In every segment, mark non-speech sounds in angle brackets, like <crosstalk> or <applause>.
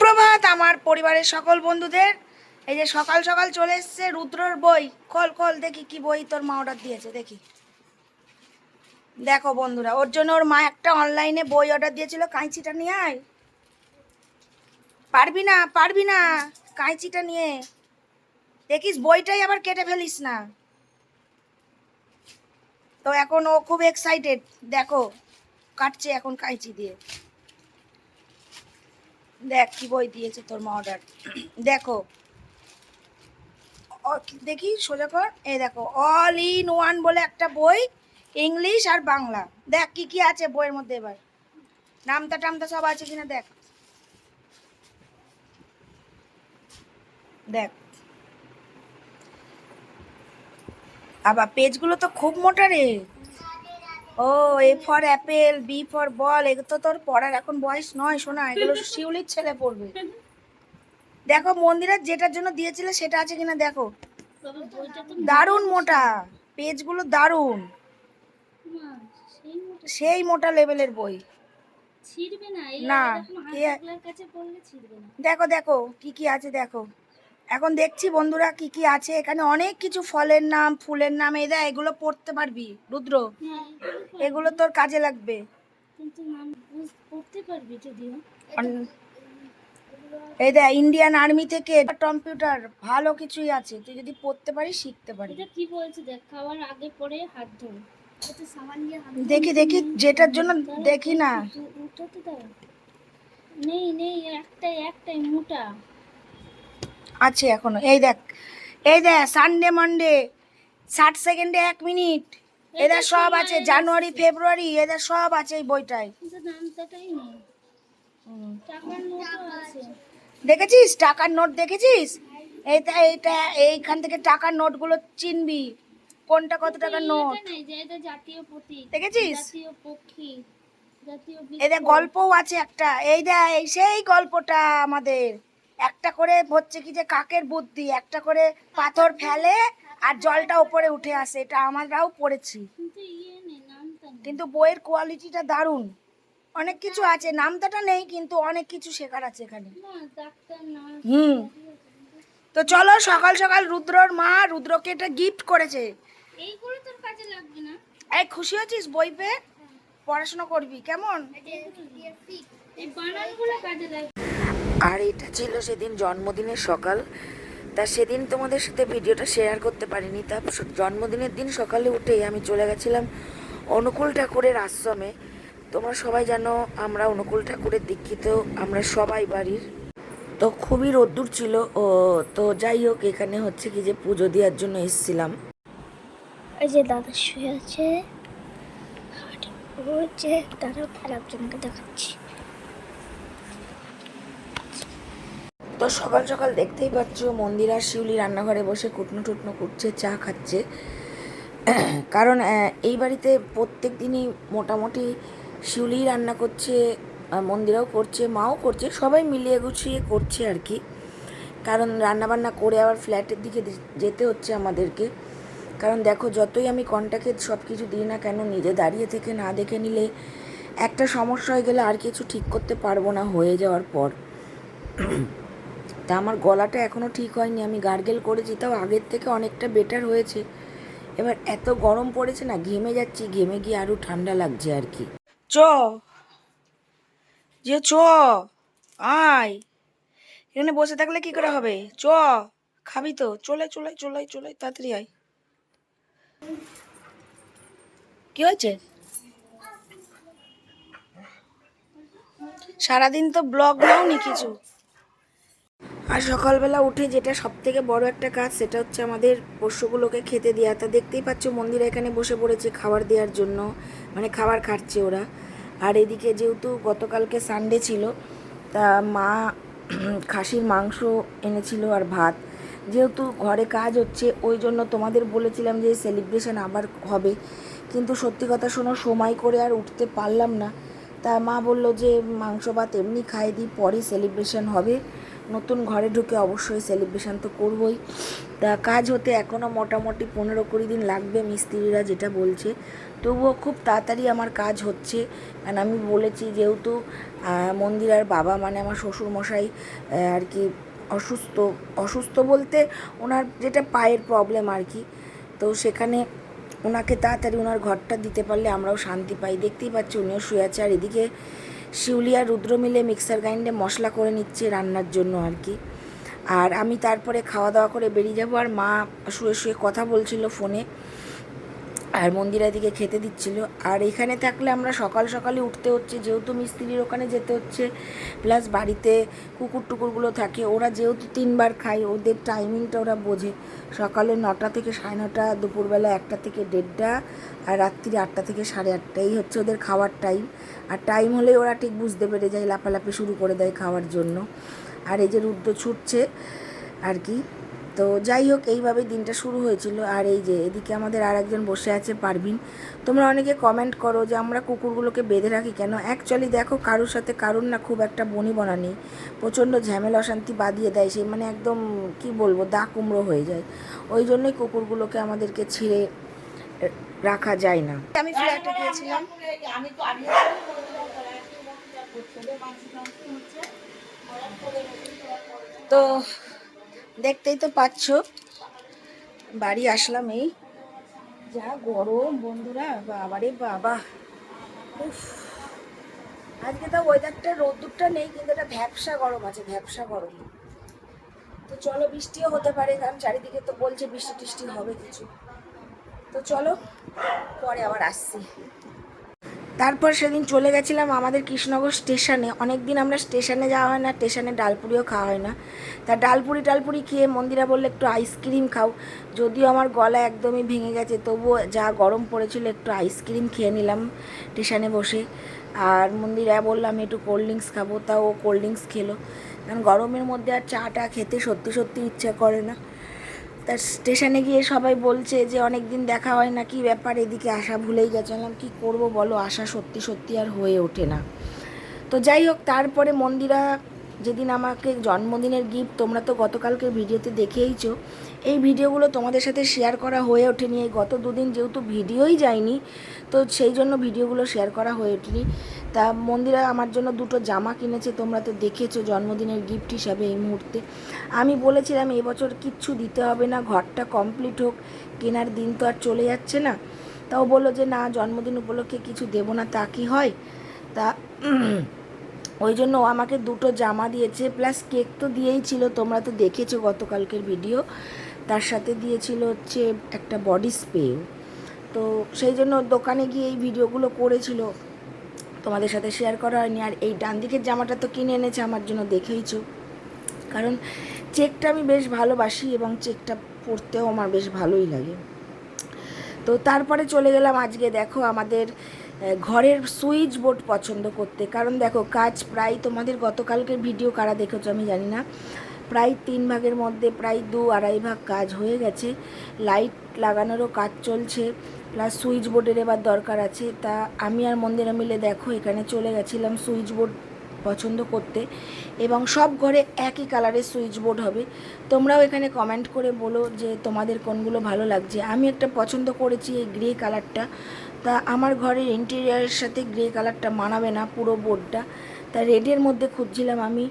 সুপ্রভাত, আমার পরিবারের সকল বন্ধুদের। এই যে সকাল সকাল চলে এসছে রুদ্রর বই। খোল খোল, দেখি কি বই তোর মা অর্ডার দিয়েছে, দেখি। দেখো বন্ধুরা, ওর জন্য ওর মা একটা অনলাইনে বই অর্ডার দিয়েছিল কাঁচিটা নিয়ে আয়। পারবি না পারবি না কাঁচিটা নিয়ে। দেখিস, বইটাই আবার কেটে ফেলিস না। তো এখন ও খুব এক্সাইটেড দেখো, কাটছে এখন কাঁচি দিয়ে। দেখ কি বই দিয়েছে তোর মা অর্ডার দেখো। দেখি, সোজা কর। এই দেখো অল ইন ওয়ান বলে একটা বই ইংলিশ আর বাংলা। দেখ কি কি আছে বইয়ের মধ্যে এবার। নামতা টামতা সব আছে কিনা দেখ। দেখ। আবার পেজগুলো তো খুব মোটা রে। ও A for apple B for ball এগুলো তো তোর পড়ার এখন বয়স নয় শোনা এগুলো শিউলির ছেলে পড়বে। দেখো মন্দিরের যেটার জন্য দিয়েছিলে সেটা আছে কিনা দেখো। দারুণ মোটা পেজগুলো দারুণ। সেই মোটা লেভেলের বই। না। দেখো দেখো কি কি আছে দেখো। এখন দেখছি বন্ধুরা কি কি আছে। এখানে অনেক কিছু ফলের নাম ফুলের নাম এই দেখ এগুলো পড়তে পারবি রুদ্র। হ্যাঁ এগুলো তোর কাজে লাগবে। এই দেখ ইন্ডিয়ান আর্মি থেকে কম্পিউটার ভালো কিছুই আছে। তুই যদি পড়তে পারিস শিখতে পারিস এটা কি বলছে? দেখ খাওয়ার আগে পরে হাত দিয়ে হাত দেখি দেখি যেটার জন্য দেখি না। নেই নেই একটাই একটাই মোটা। আছে এখনও। এই দেখ এই দেখ সানডে মানডে ষাট সেকেন্ডে এক মিনিট এদের সব আছে জানুয়ারি ফেব্রুয়ারি এদের সব আছে এই বইটায়। দেখেছিস? টাকার নোট দেখেছিস? এইটা এইটা এইখান থেকে টাকার নোটগুলো চিনবি। কোনটা কত টাকার নোট? দেখেছিস? এদের গল্পও আছে একটা। এই দেখ এই সেই গল্পটা আমাদের। একটা করে হচ্ছে কি যে কাকের বুদ্ধি একটা করে পাথর ফেলে আর জলটা উপরে উঠে আসে এটা আমরাও পড়েছি। কিন্তু ইয়ে বইয়ের কোয়ালিটিটা দারুণ। অনেক কিছু আছে নামতাটা নেই কিন্তু অনেক কিছু শেখার আছে এখানে। হুম। তো চলো সকাল সকাল রুদ্রর মা রুদ্রকে এটা গিফট করেছে। এইগুলো তোর কাজে লাগবে না। এই খুশি হচ্ছিস বই পেয়ে? পড়াশোনা করবি কেমন? এই আর এটা ছিল সেদিন জন্মদিনের সকাল। তা সেদিন তোমাদের সাথে ভিডিওটা শেয়ার করতে পারিনি। তা জন্মদিনের দিন সকালে উঠেই আমি চলে গেছিলাম অনুকূল ঠাকুরের আশ্রমে। তোমরা সবাই জানো, আমরা অনুকূল ঠাকুরের দীক্ষিত, আমরা সবাই বাড়ির। তো খুবই রোদ্দুর ছিল। ও, তো যাই হোক, এখানে হচ্ছে কি যে পুজো দেওয়ার জন্য এসেছিলাম। ওই যে দাদা শুয়ে আছে। দাদা একজনকে দেখাচ্ছি। তো সকাল সকাল দেখতেই পাচ্ছ, মন্দির আর শিউলি রান্নাঘরে বসে কুটনো টুটনো করছে, চা খাচ্ছে। <clears throat> কারণ এই বাড়িতে প্রত্যেক দিনই মোটামুটি শিউলিই রান্না করছে মন্দিরাও করছে, মাও করছে, সবাই মিলিয়ে গুছিয়ে করছে আর কি। কারণ রান্নাবান্না করে আবার ফ্ল্যাটের দিকে যেতে হচ্ছে আমাদেরকে। কারণ দেখো, যতই আমি কন্ট্যাক্টে সব কিছু দিই না কেন, নিজে দাঁড়িয়ে থেকে না দেখে নিলে একটা সমস্যা হয়ে গেলে আর কিছু ঠিক করতে পারব না হয়ে যাওয়ার পর। <clears throat> তা আমার গলাটা এখনও ঠিক হয়নি। আমি গার্গেল করেছি, তাও আগের থেকে অনেকটা বেটার হয়েছে। এবার এত গরম পড়েছে না, ঘেমে যাচ্ছি, ঘেমে গিয়ে আরও ঠান্ডা লাগছে আর কি। চ। যে চ, আয়। এখানে বসে থাকলে কি করে হবে? চ, খাবি তো। চলে চলে চলে চলে, তাড়াতাড়ি আয়। কি হয়েছে? সারাদিন তো ব্লগ নাওনি কিছু। আর সকালবেলা উঠে যেটা সব থেকে বড় একটা কাজ, সেটা হচ্ছে আমাদের পোষ্যগুলোকে খেতে দেওয়া তা দেখতেই পাচ্ছ মন্দির এখানে বসে পড়েছে খাবার দেওয়ার জন্য মানে খাবার খাচ্ছে ওরা। আর এদিকে যেহেতু গতকালকে সানডে ছিল, তা মা খাসির মাংস এনেছিল আর ভাত। যেহেতু ঘরে কাজ হচ্ছে, ওই জন্য তোমাদের বলেছিলাম যে সেলিব্রেশন আবার হবে। কিন্তু সত্যি কথা শোনো, সময় করে আর উঠতে পারলাম না। তা মা বলল যে মাংস ভাত এমনি খাই দিই, পরে সেলিব্রেশন হবে। নতুন ঘরে ঢুকে অবশ্যই সেলিব্রেশন তো করবই। তা কাজ হতে এখনও মোটামুটি পনেরো কুড়ি দিন লাগবে মিস্ত্রিরা যেটা বলছে। তবুও খুব তাড়াতাড়ি আমার কাজ হচ্ছে। কারণ আমি বলেছি যেহেতু আহ, মন্দিরার বাবা মানে আমার শ্বশুরমশাই আর কি অসুস্থ। অসুস্থ বলতে ওনার যেটা পায়ের প্রবলেম আর কি। তো সেখানে ওনাকে তাড়াতাড়ি ওনার ঘরটা দিতে পারলে আমরাও শান্তি পাই। দেখতেই পাচ্ছি উনিও শুয়ে আছে আর এদিকে শিউলি আর রুদ্র মিলে মিক্সার গ্রাইন্ডে মশলা করে নিচ্ছে রান্নার জন্য আর কি। আর আমি তারপরে খাওয়া দাওয়া করে বেরিয়ে যাব আর মা শুয়ে শুয়ে কথা বলছিল ফোনে। আর মন্দিরের দিকে খেতে দিচ্ছিল। আর এখানে থাকলে আমরা সকাল সকালে উঠতে হচ্ছে, যেহেতু মিস্ত্রির ওখানে যেতে হচ্ছে। প্লাস বাড়িতে কুকুর টুকুরগুলো থাকে, ওরা যেহেতু তিনবার খায়, ওদের টাইমিংটা ওরা বোঝে। সকালে নটা থেকে সাড়ে নটা, দুপুরবেলা একটা থেকে দেড়টা, আর রাত্রি আটটা থেকে সাড়ে আটটা। এই হচ্ছে ওদের খাওয়ার টাইম। আর টাইম হলে ওরা ঠিক বুঝতে পেরে যায়, লাফালাফি শুরু করে দেয় খাওয়ার জন্য। আর এই যে রুদ্র ছুটছে, আর কি। তো যাই হোক, এইভাবেই দিনটা শুরু হয়েছিল। আর এই যে, এদিকে আমাদের আর একজন বসে আছে, পারভিন। তোমরা অনেকে কমেন্ট করো যে, আমরা কুকুরগুলোকে বেঁধে রাখি কেন? অ্যাকচুয়ালি দেখো, কারোর সাথে কারোর না খুব একটা বনি বনা নেই। প্রচণ্ড ঝামেলা, অশান্তি বাদিয়ে দেয়। সেই মানে একদম, কি বলব দা কুমড়ো হয়ে যায়। ওই জন্যই কুকুরগুলোকে আমাদেরকে ছেড়ে রাখা যায় না। আমি ফ্ল্যাটে গিয়েছিলাম তো দেখতেই তো পাচ্ছ। বাড়ি আসলাম এই। যা গরম বন্ধুরা, বাবারে বাবা। উফ। আজকে তো ওয়েদারটা রোদ্দুরটা নেই, কিন্তু এটা ভ্যাবসা গরম আছে, ভ্যাবসা গরম। তো চলো, বৃষ্টিও হতে পারে, কারণ চারিদিকে তো বলছে বৃষ্টি টিষ্টি হবে কিছু। তো চলো, পরে আবার আসছি। তারপর সেদিন চলে গেছিলাম আমাদের কৃষ্ণনগর স্টেশনে। অনেক দিন আমরা স্টেশনে যাওয়া হয় না, স্টেশনে ডালপুরিও খাওয়া হয় না। তা ডালপুরি টালপুরি খেয়ে মন্দিরা বললে, একটু আইসক্রিম খাও। যদিও আমার গলা একদমই ভেঙে গেছে, তবুও যা গরম পড়েছিল, একটু আইসক্রিম খেয়ে নিলাম স্টেশনে বসে। আর মন্দিরা বললাম একটু কোল্ড ড্রিঙ্কস খাব। তা ও কোল্ড ড্রিঙ্কস খেলো। কারণ গরমের মধ্যে আর চাটা খেতে সত্যি সত্যি ইচ্ছা করে না। তা স্টেশনে গিয়ে সবাই বলছে যে অনেক দিন দেখা হয় না, কি ব্যাপার? এদিকে আসা ভুলেই গেছে। বললাম, কী করব বলো? আসা সত্যি সত্যি আর হয়ে ওঠে না। তো যাই হোক, তারপরে মন্দিরা যেদিন আমাকে জন্মদিনের গিফট তোমরা তো গতকালকের ভিডিওতে দেখেইছো, এই ভিডিওগুলো তোমাদের সাথে শেয়ার করা হয়ে ওঠেনি। এই গত দুদিন যেহেতু ভিডিওই যায়নি, তো সেই জন্য ভিডিওগুলো শেয়ার করা হয়ে ওঠেনি। তা মন্দিরা আমার জন্য দুটো জামা কিনেছে, তোমরা তো দেখেছ জন্মদিনের গিফট হিসাবে এই মুহূর্তে। আমি বলেছিলাম, এবছর কিচ্ছু দিতে হবে না, ঘরটা কমপ্লিট হোক, কেনার দিন তো আর চলে যাচ্ছে না। তাও বলল যে, না, জন্মদিন উপলক্ষে কিছু দেবো না, তা কি হয়? তা <clears throat> ওই জন্য ও আমাকে দুটো জামা দিয়েছে প্লাস কেক তো দিয়েই ছিল, তোমরা তো দেখেছ গতকালকের ভিডিও তার সাথে দিয়েছিল হচ্ছে একটা বডি স্প্রেও তো সেই জন্য দোকানে গিয়ে এই ভিডিওগুলো করেছিল। তোমাদের সাথে শেয়ার করা হয়নি। আর এই ডান দিকের জামাটা তো কিনে এনেছে, আমার জন্য দেখেইছো কারণ চেকটা আমি বেশ ভালোবাসি এবং চেকটা পরতেও আমার বেশ ভালোই লাগে। তো তারপরে চলে গেলাম আজকে দেখো আমাদের ঘরের সুইচ বোর্ড পছন্দ করতে। কারণ দেখো কাজ প্রায় তোমাদের গতকালকের ভিডিও কারা দেখেছ আমি জানি না। প্রায় তিন ভাগের মধ্যে, প্রায় দু আড়াই ভাগ কাজ হয়ে গেছে। লাইট লাগানোরও কাজ চলছে। প্লাস সুইচ বোর্ডের এবার দরকার আছে। তা আমি আর মন্দিরা মিলে দেখো, এখানে চলে গেছিলাম সুইচ বোর্ড পছন্দ করতে। এবং সব ঘরে একই কালারের সুইচ বোর্ড হবে। তোমরাও এখানে কমেন্ট করে বলো যে তোমাদের কোনগুলো ভালো লাগছে। আমি একটা পছন্দ করেছি এই গ্রে কালারটা তা আমার ঘরের ইন্টেরিয়ারের সাথে গ্রে কালারটা মানাবে না পুরো বোর্ডটা তা রেডের মধ্যে খুঁজছিলাম আমি।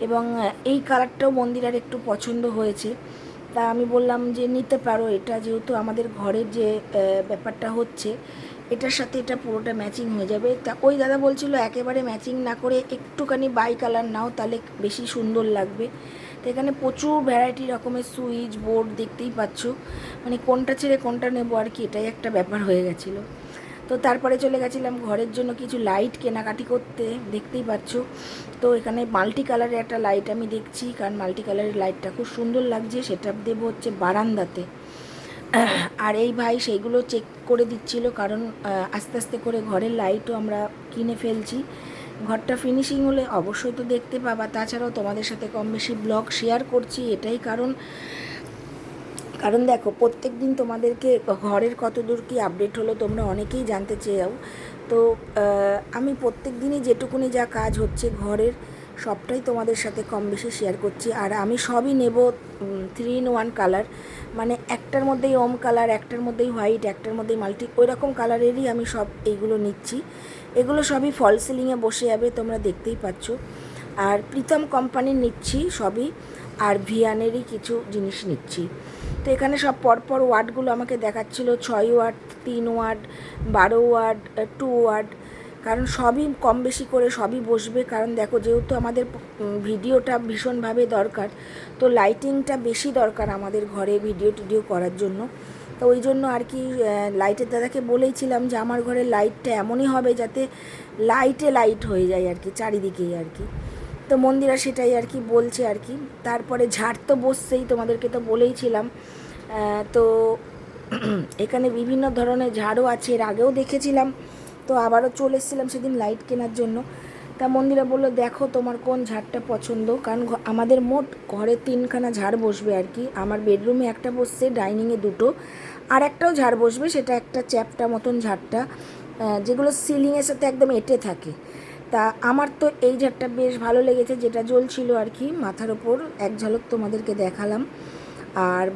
এবং এই কালারটাও মন্দিরার একটু পছন্দ হয়েছে। তা আমি বললাম যে নিতে পারো, এটা যেহেতু আমাদের ঘরের যে ব্যাপারটা হচ্ছে, এটার সাথে এটা পুরোটা ম্যাচিং হয়ে যাবে। তা ওই দাদা বলছিল একেবারে ম্যাচিং না করে একটুখানি বাই কালার নাও, তাহলে বেশি সুন্দর লাগবে। তো এখানে প্রচুর ভ্যারাইটি রকমের সুইচ বোর্ড দেখতেই পাচ্ছ। মানে কোনটা ছেড়ে কোনটা নেব আর কি, এটাই একটা ব্যাপার হয়ে গেছিল। তো তারপরে চলে গেছিলাম ঘরের জন্য কিছু লাইট কেনাকাটি করতে, দেখতেই পাচ্ছ। তো এখানে মাল্টি কালারের একটা লাইট আমি দেখছি, কারণ মাল্টি কালারের লাইটটা খুব সুন্দর লাগছে। সেটা দেবো হচ্ছে বারান্দাতে। আর এই ভাই সেইগুলো চেক করে দিচ্ছিল, কারণ আস্তে আস্তে করে ঘরের লাইটও আমরা কিনে ফেলছি। ঘরটা ফিনিশিং হলে অবশ্যই তো দেখতে পাবা। তাছাড়াও তোমাদের সাথে কম বেশি ব্লগ শেয়ার করছি। এটাই কারণ কারণ দেখো প্রত্যেক দিন তোমাদেরকে ঘরের কত দূর কী আপডেট হলো তোমরা অনেকেই জানতে চেয়েও। তো আমি প্রত্যেক দিনই যেটুকুনি যা কাজ হচ্ছে ঘরের, সবটাই তোমাদের সাথে কম বেশি শেয়ার করছি। আর আমি সবই নেব থ্রি ইন ওয়ান কালার মানে একটার মধ্যেই ওম কালার একটার মধ্যেই হোয়াইট একটার মধ্যেই মাল্টি ওই রকম কালারেরই আমি সব এইগুলো নিচ্ছি। এগুলো সবই ফল সিলিংয়ে বসে যাবে, তোমরা দেখতেই পাচ্ছ। আর প্রীতম কোম্পানির নিচ্ছি সবই, আর ভিয়ানেরই কিছু জিনিস নিচ্ছি। তো এখানে সব পরপর ওয়ার্ডগুলো আমাকে দেখাচ্ছিল। ছয় ওয়ার্ড, তিন ওয়ার্ড, বারো ওয়ার্ড টু ওয়ার্ড। কারণ সবই কম বেশি করে সবই বসবে। কারণ দেখো, যেহেতু আমাদের ভিডিওটা ভীষণভাবে দরকার, তো লাইটিংটা বেশি দরকার আমাদের ঘরে ভিডিও টিডিও করার জন্য। তো ওই জন্য আর কি লাইটের দাদাকে বলেইছিলাম যে, আমার ঘরে লাইটটা এমনই হবে যাতে লাইটে লাইট হয়ে যায় আর কি, চারিদিকেই আর কি। তো মন্দিরা সেটাই আর কি বলছে আর কি। তারপরে ঝাড় তো বসছেই, তোমাদেরকে তো বলেইছিলাম। তো <clears throat> এখানে বিভিন্ন ধরনের ঝাড়ও আছে, এর আগেও দেখেছিলাম। তো আবারও চলে এসেছিলাম সেদিন লাইট কেনার জন্য। তা মন্দিরা বলল, দেখো তোমার কোন ঝাড়টা পছন্দ? কারণ আমাদের মোট ঘরে তিনখানা ঝাড় বসবে আর কি। আমার বেডরুমে একটা বসছে ডাইনিংয়ে দুটো। আর একটাও ঝাড় বসবে, সেটা একটা চ্যাপটা মতন ঝাড়টা। যেগুলো সিলিংয়ের সাথে একদম এঁটে থাকে। তা আমার তো এই ঝাড়টা বেশ ভালো লেগেছে, যেটা জ্বলছিল আর কি মাথার ওপর। এক ঝলক তোমাদেরকে দেখালাম। আর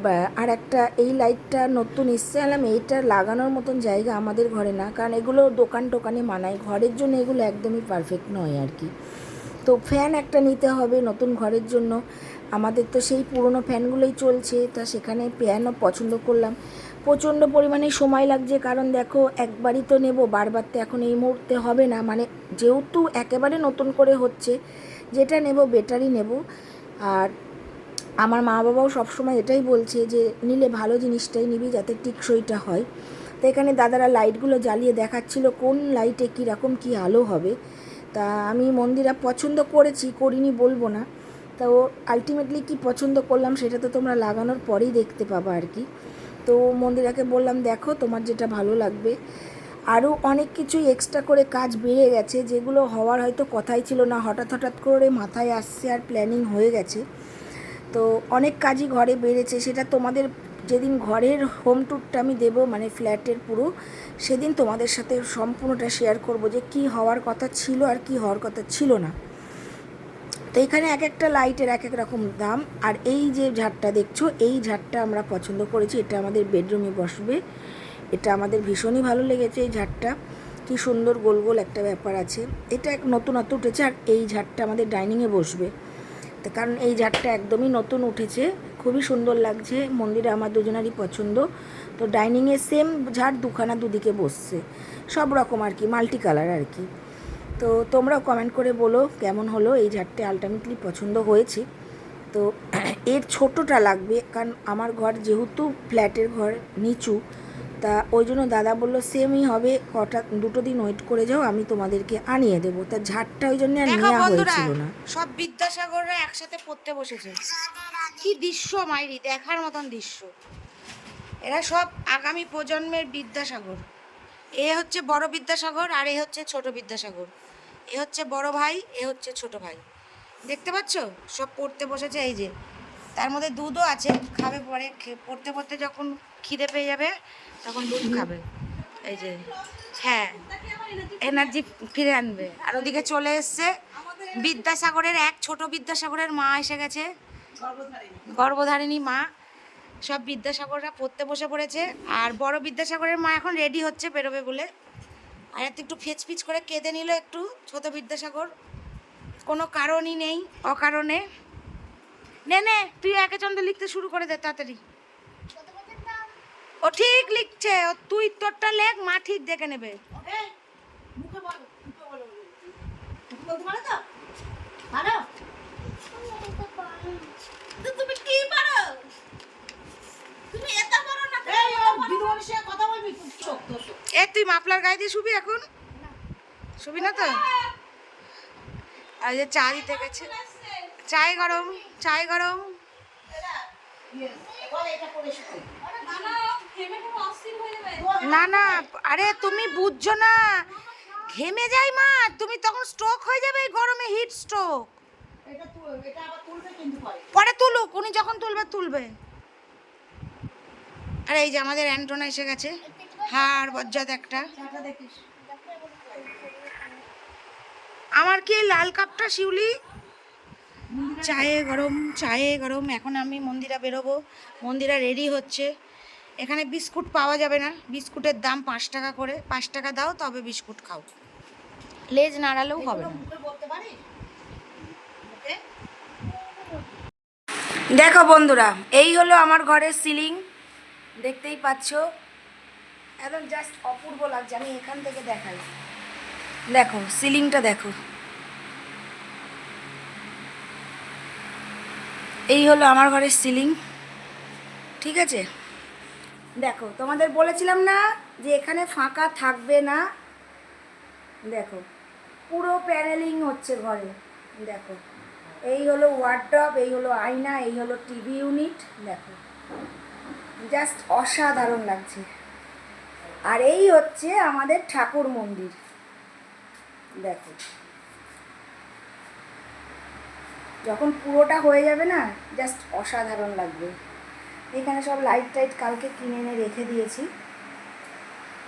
আর একটা, এই লাইটটা নতুন এসছে আলাম এইটা লাগানোর মতন জায়গা আমাদের ঘরে না, কারণ এগুলো দোকান টোকানে মানায়। ঘরের জন্য এগুলো একদমই পারফেক্ট নয় আর কি। তো ফ্যান একটা নিতে হবে নতুন ঘরের জন্য। আমাদের তো সেই পুরনো ফ্যানগুলোই চলছে, তা সেখানে ফ্যানও পছন্দ করলাম। প্রচণ্ড পরিমাণে সময় লাগছে, কারণ দেখো একবারই তো নেব, বারবার তো এখন এই মুহূর্তে হবে না। মানে যেহেতু একেবারে নতুন করে হচ্ছে, যেটা নেব বেটারই নেব। আর আমার মা বাবাও সবসময় এটাই বলছে যে, নিলে ভালো জিনিসটাই নিবি যাতে টিকসইটা হয়। তো এখানে দাদারা লাইটগুলো জ্বালিয়ে দেখাচ্ছিল, কোন লাইটে কীরকম কী আলো হবে। তা আমি মন্দিরা পছন্দ করেছি, করিনি বলব না। তো আলটিমেটলি কি পছন্দ করলাম, সেটা তো তোমরা লাগানোর পরেই দেখতে পাবা আর কি। তো মন্দিরাকে বললাম, দেখো, তোমার যেটা ভালো লাগবে। আরও অনেক কিছুই এক্সট্রা করে কাজ বেড়ে গেছে, যেগুলো হওয়ার হয়তো কথাই ছিল না। হঠাৎ হঠাৎ করে মাথায় আসছে আর প্ল্যানিং হয়ে গেছে। তো অনেক কাজই ঘরে বেড়েছে। সেটা তোমাদের যেদিন ঘরের হোম ট্যুরটা আমি দেবো মানে ফ্ল্যাটের পুরো, সেদিন তোমাদের সাথে সম্পূর্ণটা শেয়ার করব যে কি হওয়ার কথা ছিল আর কি হওয়ার কথা ছিল না। তো এখানে এক একটা লাইটের এক এক রকম দাম। আর এই যে ঝাড়টা দেখছ, এই ঝাড়টা আমরা পছন্দ করেছি। এটা আমাদের বেডরুমে বসবে। এটা আমাদের ভীষণই ভালো লেগেছে এই ঝাড়টা। কি সুন্দর গোল গোল একটা ব্যাপার আছে। এটা এক নতুনত্ব উঠেছে আর এই ঝাড়টা আমাদের ডাইনিংয়ে বসবে। তো কারণ এই ঝাড়টা একদমই নতুন উঠেছে। খুবই সুন্দর লাগছে। মন্দিরে আমার দুজনারই পছন্দ। তো ডাইনিংয়ে সেম ঝাড় দুখানা দুদিকে বসছে। সব রকম আর কি মাল্টি কালার আর কি। তো তোমরাও কমেন্ট করে বলো কেমন হলো এই ঝাড়টি আলটিমেটলি পছন্দ হয়েছে। তো <clears throat> এর ছোটোটা লাগবে কারণ আমার ঘর যেহেতু ফ্ল্যাটের ঘর নিচু তা ওই জন্য দাদা বলল সেমই হবে কটা দুটো দিন ওয়েট করে যাও আমি তোমাদেরকে আনিয়ে দেবো। তা ঝাড়টা ওই জন্য আর নেওয়া হয়েছিল না। সব বিদ্যাসাগররা একসাথে পড়তে বসেছে। কি দৃশ্য মাইরি দেখার মতন দৃশ্য। এরা সব আগামী প্রজন্মের বিদ্যাসাগর। এ হচ্ছে বড় বিদ্যাসাগর আর এ হচ্ছে ছোট বিদ্যাসাগর। এ হচ্ছে বড় ভাই, এ হচ্ছে ছোট ভাই। দেখতে পাচ্ছ? সব পড়তে বসেছে এই যে। তার মধ্যে দুধও আছে, খাবে পরে। পড়তে পড়তে যখন খিদে পেয়ে যাবে, তখন দুধ খাবে। এই যে হ্যাঁ এনার্জি ফিরে আনবে। আর ওদিকে চলে এসছে বিদ্যাসাগরের এক ছোট বিদ্যাসাগরের মা এসে গেছে। গর্ভধারিণী মা। সব বিদ্যাসাগররা পড়তে বসে পড়েছে। আর বড় বিদ্যাসাগরের মা এখন রেডি হচ্ছে বেরোবে বলে। আর এত একটু ফেচ ফিচ করে কেঁদে নিল একটু ছোট বিদ্যাসাগর। কোনো কারণই নেই, অকারণে। নে নে, তুই একে চন্দ্র লিখতে শুরু করে দে তাড়াতাড়ি। ও ঠিক লিখছে, ও তুই তোরটা লেখ, মা ঠিক দেখে নেবে। তুমি কি পারো? তুমি এত এ তুই মাফলার গায়ে দিয়ে শুবি এখন? শুবি না তো? আর যে চা দিতে গেছে। চাই গরম চাই গরম। না না আরে তুমি বুঝছ না। ঘেমে যাই মা তুমি তখন স্ট্রোক হয়ে যাবে এই গরমে হিট স্ট্রোক পরে তুলুক উনি যখন তুলবে তুলবে। আর এই যে আমাদের অ্যান্টোনা এসে গেছে। হাড় বজ্জাত একটা। আমার কি লাল কাপটা, শিউলি? চায়ে গরম চায়ে গরম। এখন আমি মন্দিরা বেরোবো। মন্দিরা রেডি হচ্ছে। এখানে বিস্কুট পাওয়া যাবে না। বিস্কুটের দাম পাঁচ টাকা করে। পাঁচ টাকা দাও, তবে বিস্কুট খাও। লেজ নাড়ালেও হবে না। দেখো বন্ধুরা, এই হলো আমার ঘরের সিলিং দেখতেই পাচ্ছ। একদম জাস্ট অপূর্ব লাগছে, আমি এখান থেকে দেখাই। দেখো, সিলিংটা দেখো। এই হলো আমার ঘরের সিলিং, ঠিক আছে? দেখো, তোমাদের বলেছিলাম না যে এখানে ফাঁকা থাকবে না? দেখো, পুরো প্যানেলিং হচ্ছে ঘরে, দেখো। এই হলো ওয়ার্ড্রপ এই হলো আয়না, এই হলো টিভি ইউনিট দেখো। জাস্ট অসাধারণ লাগছে। আর এই হচ্ছে আমাদের ঠাকুর মন্দির। দেখো। যখন পুরোটা হয়ে যাবে না, জাস্ট অসাধারণ লাগবে। এখানে সব লাইট টাইট কালকে কিনে এনে রেখে দিয়েছি।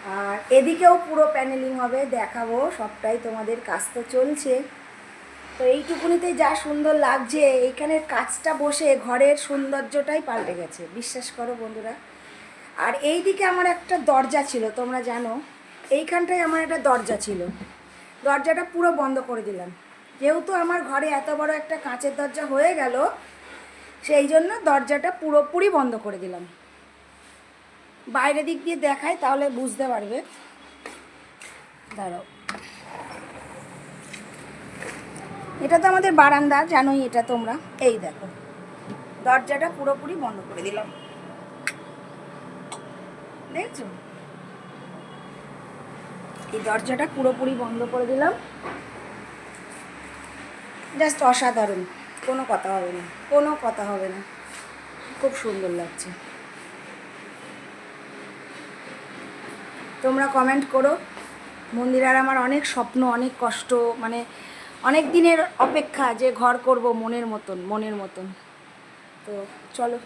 আর এদিকেও পুরো প্যানেলিং হবে, দেখাবো, সবটাই তোমাদের কাজ তো চলছে। তো এইটুকুনিতে যা সুন্দর লাগছে এইখানের কাজটা বসে ঘরের সৌন্দর্যটাই পাল্টে গেছে, বিশ্বাস করো বন্ধুরা। আর এই দিকে আমার একটা দরজা ছিল, তোমরা জানো, এইখানটায় আমার একটা দরজা ছিল। দরজাটা পুরো বন্ধ করে দিলাম। যেহেতু আমার ঘরে এত বড় একটা কাঁচের দরজা হয়ে গেল, সেই জন্য দরজাটা পুরোপুরি বন্ধ করে দিলাম। বাইরে দিক দিয়ে দেখায়, তাহলে বুঝতে পারবে। দাঁড়াও। এটা তো আমাদের বারান্দা, জানোই এটা তোমরা। এই দেখো, দরজাটা পুরোপুরি বন্ধ করে দিলাম। দেখছ? এই দরজাটা পুরোপুরি বন্ধ করে দিলাম। জাস্ট অসাধারণ, কোনো কথা হবে না, কোনো কথা হবে না। খুব সুন্দর লাগছে। তোমরা কমেন্ট করো। মন্দিরার আমার অনেক স্বপ্ন, অনেক কষ্ট মানে অনেক দিনের অপেক্ষা যে ঘর করব মনের মতন মনের মতন। তো চলো।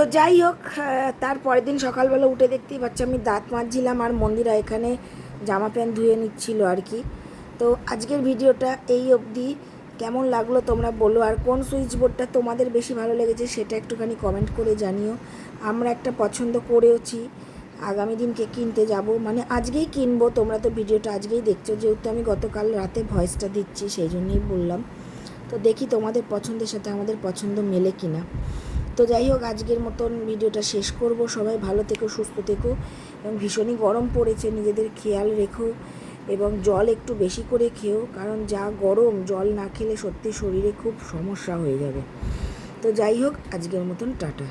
তো যাই হোক তার পরের দিন সকালবেলা উঠে দেখতেই পাচ্ছি আমি দাঁত মাজছিলাম আর মন্দিরা এখানে জামা প্যান্ট ধুয়ে নিচ্ছিল আর কি। তো আজকের ভিডিওটা এই অবধি। কেমন লাগল তোমরা বলো, আর কোন সুইচ বোর্ডটা তোমাদের বেশি ভালো লেগেছে সেটা একটুখানি কমেন্ট করে জানিও। আমরা একটা পছন্দ করেওছি, আগামী দিনকে কিনতে যাব। মানে আজকেই কিনবো, তোমরা তো ভিডিওটা আজকেই দেখছ, যেহেতু আমি গতকাল রাতে ভয়েসটা দিচ্ছি, সেই জন্যই বললাম। তো দেখি তোমাদের পছন্দের সাথে আমাদের পছন্দ মেলে কিনা। তো যাই হোক, আজকের মতন ভিডিওটা শেষ করব। সবাই ভালো থেকো, সুস্থ থেকো। এবং ভীষণই গরম পড়েছে, নিজেদের খেয়াল রেখো এবং জল একটু বেশি করে খেও, কারণ যা গরম, জল না খেলে সত্যি শরীরে খুব সমস্যা হয়ে যাবে। তো যাই হোক, আজকের মতন টাটা।